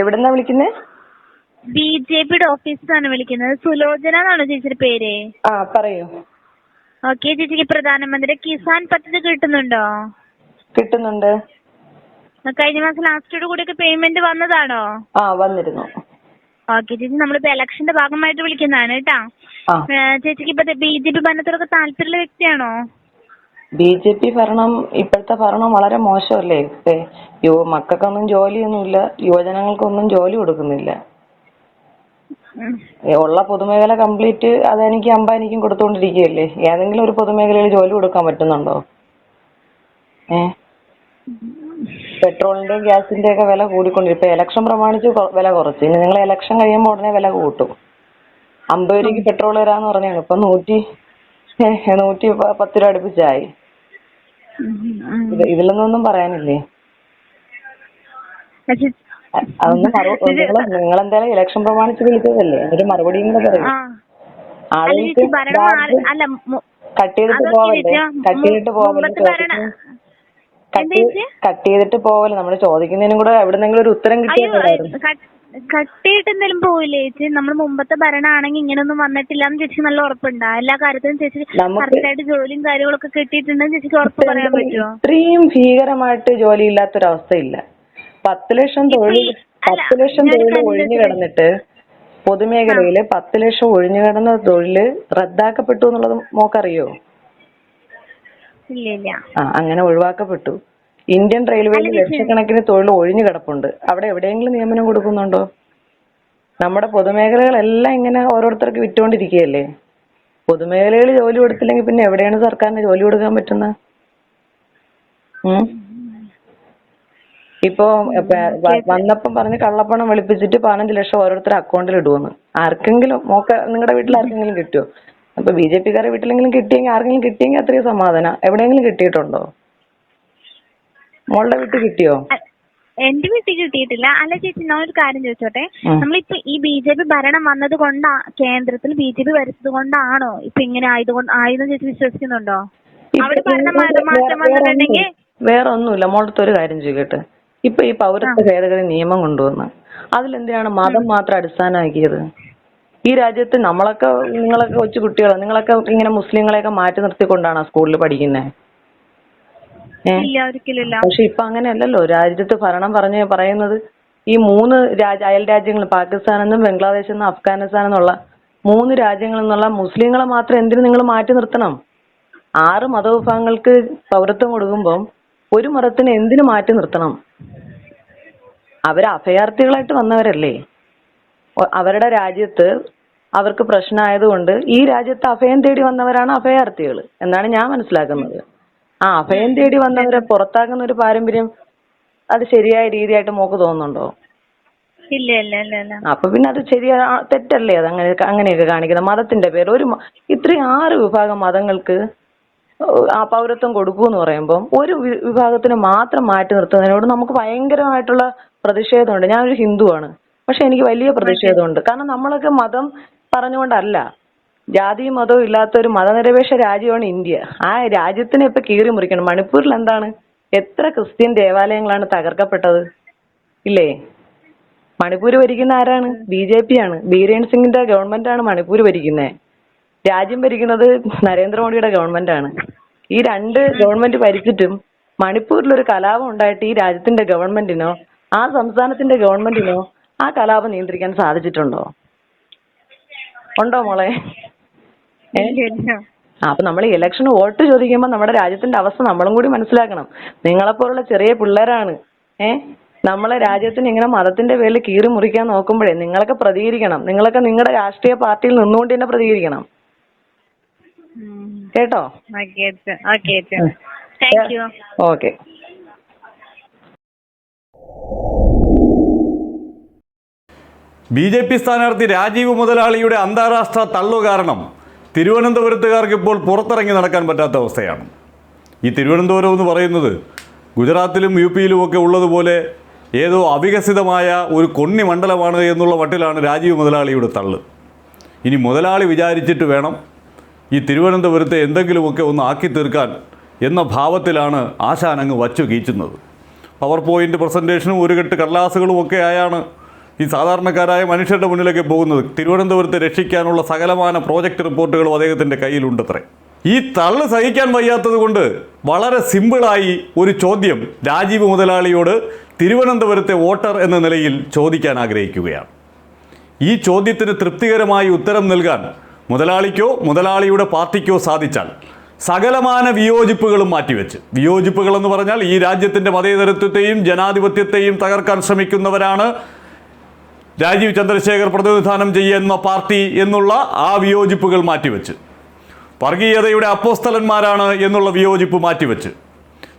എവിടെന്നാ വിളിക്കുന്നേ? B J പിയുടെ ഓഫീസിൽ നിന്നാണ് വിളിക്കുന്നത്. സുലോചന എന്നാണോ ചേച്ചിയുടെ പേര്? ആ പറയൂ. ഓക്കെ ചേച്ചിക്ക് പ്രധാനമന്ത്രി കിസാൻ പദ്ധതി കിട്ടുന്നുണ്ടോ? കിട്ടുന്നുണ്ട്. കഴിഞ്ഞ മാസം ലാസ്റ്റോട് കൂടിയൊക്കെ പേയ്മെന്റ് വന്നതാണോ? ആ വന്നിരുന്നു. ഓക്കെ ചേച്ചി നമ്മളിപ്പോ ഇലക്ഷന്റെ ഭാഗമായിട്ട് വിളിക്കുന്നതാണ് കേട്ടാ. ചേച്ചിക്ക് ഇപ്പൊ ബി ജെ പി ഭരണത്തോടൊക്കെ താല്പര്യമുള്ള വ്യക്തിയാണോ? ബി ജെ പി ഭരണം ഇപ്പോഴത്തെ ഭരണം വളരെ മോശമല്ലേ? ഇപ്പേ യുവ മക്കൾക്കൊന്നും ജോലിയൊന്നുമില്ല യുവജനങ്ങൾക്കൊന്നും ജോലി കൊടുക്കുന്നില്ല. ഉള്ള പൊതുമേഖല കംപ്ലീറ്റ് അതെനിക്ക് അംബാനിക്കും കൊടുത്തുകൊണ്ടിരിക്കുകയല്ലേ? ഏതെങ്കിലും ഒരു പൊതുമേഖലയിൽ ജോലി കൊടുക്കാൻ പറ്റുന്നുണ്ടോ? ഏ? പെട്രോളിന്റെയും ഗ്യാസിന്റെയും ഒക്കെ വില കൂടിക്കൊണ്ടിരിക്കും ഇപ്പൊ ഇലക്ഷൻ പ്രമാണിച്ച് വില കുറച്ച്. ഇനി നിങ്ങൾ ഇലക്ഷൻ കഴിയുമ്പോൾ ഉടനെ വില കൂട്ടും. അമ്പത് രൂപയ്ക്ക് പെട്രോൾ തരാന്ന് പറഞ്ഞാണ്. ഇപ്പൊ നൂറ്റി നൂറ്റി പത്ത് രൂപ അടുപ്പിച്ചായി. ഇതിലൊന്നും പറയാനില്ലേ? അതൊന്നും നിങ്ങൾ നിങ്ങൾ എന്തായാലും ഇലക്ഷൻ പ്രമാണിച്ച് വിളിച്ചതല്ലേ? ഒരു മറുപടിയും കൂടെ പറയും. ആളുകൾക്ക് കട്ട് ചെയ്തിട്ട് പോവല്ലേ? കട്ട് ചെയ്തിട്ട് പോവല്ലേ കട്ട് ചെയ്തിട്ട് പോവല്ലേ? നമ്മൾ ചോദിക്കുന്നതിനും കൂടെ എവിടെന്നെങ്കിലും ഒരു ഉത്തരം കിട്ടിയിട്ടുണ്ടായിരുന്നു. കട്ടിയിട്ട് എന്തെങ്കിലും പോവില്ലേ ചേച്ചി? നമ്മൾ മുമ്പത്തെ ഭരണമാണെങ്കിൽ ഇങ്ങനൊന്നും വന്നിട്ടില്ല എന്ന് ചേച്ചിക്ക് നല്ല ഉറപ്പുണ്ടാ. എല്ലാ കാര്യത്തിലും ചേച്ചി കറക്റ്റ് കറക്റ്റായിട്ട് ജോലിയും കാര്യങ്ങളൊക്കെ കിട്ടിയിട്ടുണ്ടെന്ന് ചേച്ചിക്ക് ഉറപ്പ് പറയാൻ പറ്റുമോ ഇത്രയും ഭീകരമായിട്ട് ജോലി ഇല്ലാത്തൊരവസ്ഥയില്ല പത്ത് ലക്ഷം തൊഴിൽ പത്ത് ലക്ഷം തൊഴിൽ ഒഴിഞ്ഞു? കിടന്നിട്ട് പൊതുമേഖലയിൽ പത്ത് ലക്ഷം ഒഴിഞ്ഞു കിടന്ന തൊഴിൽ റദ്ദാക്കപ്പെട്ടു എന്നുള്ളത് മോക്കറിയോ? ആ അങ്ങനെ ഒഴിവാക്കപ്പെട്ടു. ഇന്ത്യൻ റെയിൽവേയിൽ ലക്ഷക്കണക്കിന് തൊഴിൽ ഒഴിഞ്ഞു കിടപ്പുണ്ട്. അവിടെ എവിടെയെങ്കിലും നിയമനം കൊടുക്കുന്നുണ്ടോ? നമ്മുടെ പൊതുമേഖലകളെല്ലാം ഇങ്ങനെ ഓരോരുത്തർക്ക് വിറ്റുകൊണ്ടിരിക്കുകയല്ലേ? പൊതുമേഖലകളിൽ ജോലി കൊടുത്തില്ലെങ്കിൽ പിന്നെ എവിടെയാണ് സർക്കാരിന് ജോലി കൊടുക്കാൻ പറ്റുന്നത് ഇപ്പൊ വന്നപ്പം പറഞ്ഞ് കള്ളപ്പണം വെളുപ്പിച്ചിട്ട് പതിനഞ്ച് ലക്ഷം ഓരോരുത്തർ അക്കൗണ്ടിൽ ഇടുവെന്ന്. ആർക്കെങ്കിലും മോക്ക നിങ്ങളുടെ വീട്ടിൽ ആർക്കെങ്കിലും കിട്ടുമോ അപ്പൊ ബി ജെ പിക്കാരുടെ വീട്ടിലെങ്കിലും കിട്ടിയെങ്കിൽ ആർക്കെങ്കിലും കിട്ടിയെങ്കിൽ അത്രയും സമാധാനം. എവിടെയെങ്കിലും കിട്ടിയിട്ടുണ്ടോ? മോളുടെ വീട്ടിൽ കിട്ടിയോ? എന്റെ വീട്ടിൽ കിട്ടിയിട്ടില്ല. അല്ല ചേച്ചി ഞാൻ ഒരു കാര്യം ചോദിച്ചോട്ടെ? നമ്മളിപ്പോ ഈ ബി ജെ പി ഭരണം വന്നത് കൊണ്ടാ കേന്ദ്രത്തിൽ ബി ജെ പി വരുത്തത് കൊണ്ടാണോ ഇപ്പൊ ഇങ്ങനെ ആയതുകൊണ്ട് ആയതെന്ന് ചേച്ചി വിശ്വസിക്കുന്നുണ്ടോ? അവിടെ ഭരണം മാറ്റം വന്നിട്ടുണ്ടെങ്കിൽ വേറെ ഒന്നുമില്ല. മോളത്തെ ഒരു കാര്യം ചോദിക്കട്ടെ. ഇപ്പൊ ഈ പൗരത്വ ഭേദഗതി നിയമം കൊണ്ടുവന്ന് അതിലെന്തിനാണ് മതം മാത്രം അടിസ്ഥാനമാക്കിയത്? ഈ രാജ്യത്ത് നമ്മളൊക്കെ നിങ്ങളൊക്കെ കൊച്ചു കുട്ടികളെ. നിങ്ങളൊക്കെ ഇങ്ങനെ മുസ്ലിങ്ങളെയൊക്കെ മാറ്റി നിർത്തിക്കൊണ്ടാണ് സ്കൂളിൽ പഠിക്കുന്നത് ഇല്ല പക്ഷെ ഇപ്പൊ അങ്ങനെയല്ലല്ലോ. രാജ്യത്ത് ഭരണം പറഞ്ഞ് പറയുന്നത് ഈ മൂന്ന് രാജ്യ അയൽ രാജ്യങ്ങൾ പാകിസ്ഥാൻ എന്നും ബംഗ്ലാദേശ് എന്നും അഫ്ഗാനിസ്ഥാൻ എന്നുള്ള മൂന്ന് രാജ്യങ്ങളിൽ നിന്നുള്ള മുസ്ലിങ്ങളെ മാത്രം എന്തിനു നിങ്ങൾ മാറ്റി നിർത്തണം? ആറ് മതവിഭാഗങ്ങൾക്ക് പൗരത്വം കൊടുക്കുമ്പം ഒരു മതത്തിന് എന്തിനു മാറ്റി നിർത്തണം? അവർ അഭയാർത്ഥികളായിട്ട് വന്നവരല്ലേ? അവരുടെ രാജ്യത്ത് അവർക്ക് പ്രശ്നമായതുകൊണ്ട് ഈ രാജ്യത്ത് അഭയം തേടി വന്നവരാണ് അഭയാർത്ഥികൾ എന്നാണ് ഞാൻ മനസ്സിലാക്കുന്നത്. ആ അഭയം തേടി വന്നവരെ പുറത്താക്കുന്ന ഒരു പാരമ്പര്യം അത് ശരിയായ രീതിയായിട്ട് മോക്ക് തോന്നുന്നുണ്ടോ? ഇല്ല ഇല്ല ഇല്ല ഇല്ല. അപ്പൊ പിന്നെ അത് ശരിയാ തെറ്റല്ലേ അത് അങ്ങനെ അങ്ങനെയൊക്കെ കാണിക്കുന്നത്? മതത്തിന്റെ പേര് ഒരു മ- ഇത്രയും ആറ് വിഭാഗം മതങ്ങൾക്ക് ആ പൗരത്വം കൊടുക്കൂ എന്ന് പറയുമ്പോൾ ഒരു വി- വിഭാഗത്തിന് മാത്രം മാറ്റി നിർത്തുന്നതിനോട് നമുക്ക് ഭയങ്കരമായിട്ടുള്ള പ്രതിഷേധമുണ്ട്. ഞാനൊരു ഹിന്ദുവാണ്. പക്ഷെ എനിക്ക് വലിയ പ്രതിഷേധമുണ്ട്. കാരണം നമ്മളൊക്കെ മതം പറഞ്ഞുകൊണ്ടല്ല. ജാതിയും മതവും ഇല്ലാത്ത ഒരു മതനിരപേക്ഷ രാജ്യമാണ് ഇന്ത്യ. ആ രാജ്യത്തിനെ ഇപ്പൊ കീറി മുറിക്കണം. മണിപ്പൂരിൽ എന്താണ്? എത്ര ക്രിസ്ത്യൻ ദേവാലയങ്ങളാണ് തകർക്കപ്പെട്ടത്? ഇല്ലേ? മണിപ്പൂർ ഭരിക്കുന്ന ആരാണ്? ബി ജെ പി ആണ് ബീരേൻ സിംഗിന്റെ ഗവൺമെന്റ് ആണ് മണിപ്പൂർ ഭരിക്കുന്നത് രാജ്യം ഭരിക്കുന്നത് നരേന്ദ്രമോദിയുടെ ഗവൺമെന്റ് ആണ് ഈ രണ്ട് ഗവൺമെന്റ് ഭരിച്ചിട്ടും മണിപ്പൂരിൽ ഒരു കലാപം ഉണ്ടായിട്ട് ഈ രാജ്യത്തിന്റെ ഗവൺമെന്റിനോ ആ സംസ്ഥാനത്തിന്റെ ഗവൺമെന്റിനോ ആ കലാപം നിയന്ത്രിക്കാൻ സാധിച്ചിട്ടുണ്ടോ? ഉണ്ടോ മോളെ? അപ്പൊ നമ്മൾ ഇലക്ഷൻ വോട്ട് ചോദിക്കുമ്പോൾ നമ്മുടെ രാജ്യത്തിന്റെ അവസ്ഥ നമ്മളും കൂടി മനസ്സിലാക്കണം. നിങ്ങളെപ്പോലുള്ള ചെറിയ പിള്ളേരാണ്. ഏഹ് നമ്മളെ രാജ്യത്തിന് ഇങ്ങനെ മതത്തിന്റെ പേരിൽ കീറി മുറിക്കാൻ നോക്കുമ്പോഴേ നിങ്ങളൊക്കെ പ്രതികരിക്കണം. നിങ്ങളൊക്കെ നിങ്ങളുടെ രാഷ്ട്രീയ പാർട്ടിയിൽ നിന്നുകൊണ്ട് തന്നെ പ്രതികരിക്കണം. കേട്ടോ? ഓക്കെ ബി ജെ പി സ്ഥാനാർത്ഥി രാജീവ് മുതലാളിയുടെ അന്താരാഷ്ട്ര തള്ളു കാരണം തിരുവനന്തപുരത്തുകാർക്ക് ഇപ്പോൾ പുറത്തിറങ്ങി നടക്കാൻ പറ്റാത്ത അവസ്ഥയാണ്. ഈ തിരുവനന്തപുരം എന്ന് പറയുന്നത് ഗുജറാത്തിലും യു പിയിലും ഒക്കെ ഉള്ളതുപോലെ ഏതോ അവികസിതമായ ഒരു കൊണ്ണി മണ്ഡലമാണ് എന്നുള്ള വട്ടിലാണ് രാജീവ് മുതലാളിയുടെ തള്ള്. ഇനി മുതലാളി വിചാരിച്ചിട്ട് വേണം ഈ തിരുവനന്തപുരത്തെ എന്തെങ്കിലുമൊക്കെ ഒന്ന് ആക്കി തീർക്കാൻ എന്ന ഭാവത്തിലാണ് ആശാൻ അങ്ങ് വച്ചു കീച്ചുന്നത്. പവർ പോയിന്റ് പ്രസന്റേഷനും ഒരു കെട്ട് കടലാസുകളും ഒക്കെ ആയാണ് ഈ സാധാരണക്കാരായ മനുഷ്യരുടെ മുന്നിലേക്ക് പോകുന്നത് തിരുവനന്തപുരത്തെ രക്ഷിക്കാനുള്ള സകലമാന പ്രോജക്റ്റ് റിപ്പോർട്ടുകളും അദ്ദേഹത്തിന്റെ കയ്യിലുണ്ടത്രേ. ഈ തള്ളു സഹിക്കാൻ വയ്യാത്തത് കൊണ്ട് വളരെ സിമ്പിളായി ഒരു ചോദ്യം രാജീവ് മുതലാളിയോട് തിരുവനന്തപുരത്തെ വോട്ടർ എന്ന നിലയിൽ ചോദിക്കാൻ ആഗ്രഹിക്കുകയാണ്. ഈ ചോദ്യത്തിന് തൃപ്തികരമായി ഉത്തരം നൽകാൻ മുതലാളിക്കോ മുതലാളിയുടെ പാർട്ടിക്കോ സാധിച്ചാൽ സകലമാന വിയോജിപ്പുകളും മാറ്റിവെച്ച്. വിയോജിപ്പുകളെന്ന് പറഞ്ഞാൽ ഈ രാജ്യത്തിന്റെ മതേതരത്വത്തെയും ജനാധിപത്യത്തെയും തകർക്കാൻ ശ്രമിക്കുന്നവരാണ് രാജീവ് ചന്ദ്രശേഖർ പ്രതിനിധാനം ചെയ്യുന്ന പാർട്ടി എന്നുള്ള ആ വിയോജിപ്പുകൾ മാറ്റിവെച്ച്. വർഗീയതയുടെ അപ്പോസ്തലന്മാരാണ് എന്നുള്ള വിയോജിപ്പ് മാറ്റിവെച്ച്.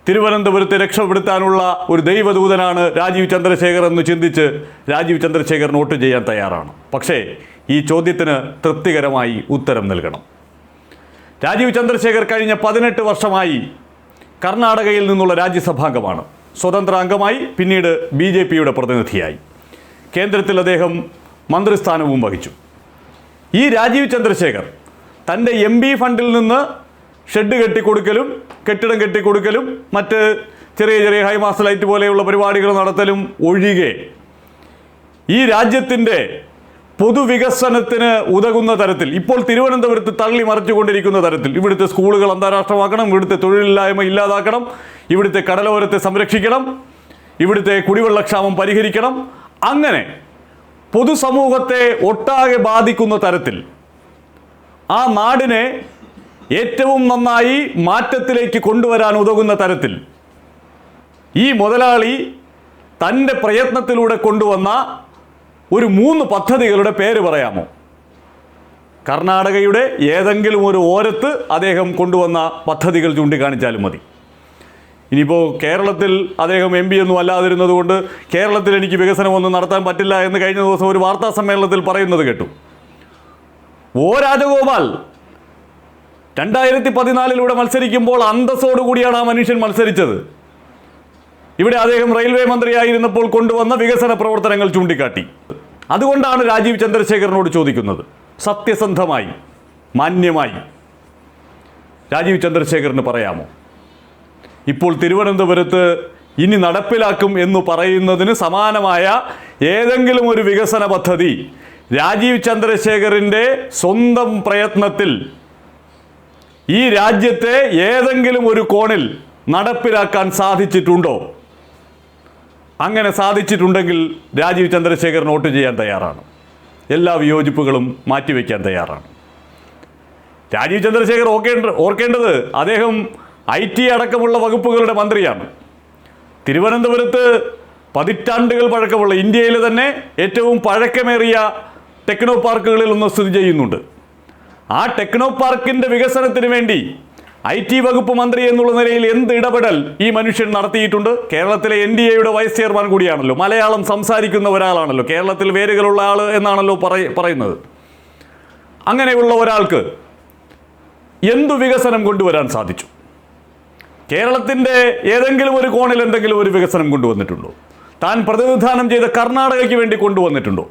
തിരുവനന്തപുരത്തെ രക്ഷപ്പെടുത്താനുള്ള ഒരു ദൈവദൂതനാണ് രാജീവ് ചന്ദ്രശേഖർ എന്ന് ചിന്തിച്ച് രാജീവ് ചന്ദ്രശേഖർ നോട്ട് ചെയ്യാൻ തയ്യാറാണ്. പക്ഷേ ഈ ചോദ്യത്തിന് തൃപ്തികരമായി ഉത്തരം നൽകണം. രാജീവ് ചന്ദ്രശേഖർ കഴിഞ്ഞ പതിനെട്ട് വർഷമായി കർണാടകയിൽ നിന്നുള്ള രാജ്യസഭാംഗമാണ്. സ്വതന്ത്ര അംഗമായി പിന്നീട് ബി പ്രതിനിധിയായി. കേന്ദ്രത്തിൽ അദ്ദേഹം മന്ത്രിസ്ഥാനവും വഹിച്ചു. ഈ രാജീവ് ചന്ദ്രശേഖർ തന്റെ എം പി ഫണ്ടിൽ നിന്ന് ഷെഡ് കെട്ടിക്കൊടുക്കലും കെട്ടിടം കെട്ടിക്കൊടുക്കലും മറ്റ് ചെറിയ ചെറിയ ഹൈമാസ് ലൈറ്റ് പോലെയുള്ള പരിപാടികൾ നടത്തലും ഒഴികെ ഈ രാജ്യത്തിന്റെ പൊതുവികസനത്തിന് ഉതകുന്ന തരത്തിൽ ഇപ്പോൾ തിരുവനന്തപുരത്ത് തള്ളി മറിച്ചുകൊണ്ടിരിക്കുന്ന തരത്തിൽ ഇവിടുത്തെ സ്കൂളുകൾ അന്താരാഷ്ട്രമാക്കണം ഇവിടുത്തെ തൊഴിലില്ലായ്മ ഇല്ലാതാക്കണം ഇവിടുത്തെ കടലോരത്തെ സംരക്ഷിക്കണം ഇവിടുത്തെ കുടിവെള്ളക്ഷാമം പരിഹരിക്കണം അങ്ങനെ പൊതുസമൂഹത്തെ ഒട്ടാകെ ബാധിക്കുന്ന തരത്തിൽ ആ നാടിനെ ഏറ്റവും നന്നായി മാറ്റത്തിലേക്ക് കൊണ്ടുവരാൻ ഉതകുന്ന തരത്തിൽ ഈ മുതലാളി തന്റെ പ്രയത്നത്തിലൂടെ കൊണ്ടുവന്ന ഒരു മൂന്ന് പദ്ധതികളുടെ പേര് പറയാമോ? കർണാടകയുടെ ഏതെങ്കിലും ഒരു ഓരത്ത് അദ്ദേഹം കൊണ്ടുവന്ന പദ്ധതികൾ ചൂണ്ടിക്കാണിച്ചാലും മതി. ഇനിയിപ്പോൾ കേരളത്തിൽ അദ്ദേഹം എം പി ഒന്നും അല്ലാതിരുന്നത് കൊണ്ട് കേരളത്തിൽ എനിക്ക് വികസനമൊന്നും നടത്താൻ പറ്റില്ല എന്ന് കഴിഞ്ഞ ദിവസം ഒരു വാർത്താ സമ്മേളനത്തിൽ പറയുന്നത് കേട്ടു. ഓ രാജഗോപാൽ രണ്ടായിരത്തി പതിനാലിലൂടെ മത്സരിക്കുമ്പോൾ അന്തസ്സോടുകൂടിയാണ് ആ മനുഷ്യൻ മത്സരിച്ചത്. ഇവിടെ അദ്ദേഹം റെയിൽവേ മന്ത്രിയായിരുന്നപ്പോൾ കൊണ്ടുവന്ന വികസന പ്രവർത്തനങ്ങൾ ചൂണ്ടിക്കാട്ടി. അതുകൊണ്ടാണ് രാജീവ് ചന്ദ്രശേഖരനോട് ചോദിക്കുന്നത്. സത്യസന്ധമായി മാന്യമായി. രാജീവ് ചന്ദ്രശേഖരന് പറയാമോ? ഇപ്പോൾ തിരുവനന്തപുരത്ത് ഇനി നടപ്പിലാക്കും എന്ന് പറയുന്നതിന് സമാനമായ ഏതെങ്കിലും ഒരു വികസന പദ്ധതി രാജീവ് ചന്ദ്രശേഖറിന്റെ സ്വന്തം പ്രയത്നത്തിൽ ഈ രാജ്യത്തെ ഏതെങ്കിലും ഒരു കോണിൽ നടപ്പിലാക്കാൻ സാധിച്ചിട്ടുണ്ടോ? അങ്ങനെ സാധിച്ചിട്ടുണ്ടെങ്കിൽ രാജീവ് ചന്ദ്രശേഖർ നോട്ട് ചെയ്യാൻ തയ്യാറാണ്. എല്ലാ വിയോജിപ്പുകളും മാറ്റിവെക്കാൻ തയ്യാറാണ്. രാജീവ് ചന്ദ്രശേഖർ ഓർക്കേണ്ട ഓർക്കേണ്ടത് അദ്ദേഹം ഐ ടി അടക്കമുള്ള വകുപ്പുകളുടെ മന്ത്രിയാണ്. തിരുവനന്തപുരത്ത് പതിറ്റാണ്ടുകൾ പഴക്കമുള്ള ഇന്ത്യയിലെ തന്നെ ഏറ്റവും പഴക്കമേറിയ ടെക്നോ പാർക്കുകളിൽ ഒന്ന് സ്ഥിതി ചെയ്യുന്നുണ്ട്. ആ ടെക്നോ പാർക്കിന്റെ വികസനത്തിന് വേണ്ടി ഐ ടി വകുപ്പ് മന്ത്രി എന്നുള്ള നിലയിൽ എന്ത് ഇടപെടൽ ഈ മനുഷ്യൻ നടത്തിയിട്ടുണ്ട്? കേരളത്തിലെ എൻ ഡി എയുടെ വൈസ് ചെയർമാൻ കൂടിയാണല്ലോ. മലയാളം സംസാരിക്കുന്ന ഒരാളാണല്ലോ. കേരളത്തിൽ വേരുകളുള്ള ആൾ എന്നാണല്ലോ പറയ പറയുന്നത്. അങ്ങനെയുള്ള ഒരാൾക്ക് എന്തു വികസനം കൊണ്ടുവരാൻ സാധിച്ചു? കേരളത്തിന്റെ ഏതെങ്കിലും ഒരു കോണിൽ എന്തെങ്കിലും ഒരു വികസനം കൊണ്ടുവന്നിട്ടുണ്ടോ? താൻ പ്രതിനിധാനം ചെയ്ത കർണാടകയ്ക്ക് വേണ്ടി കൊണ്ടുവന്നിട്ടുണ്ടോ?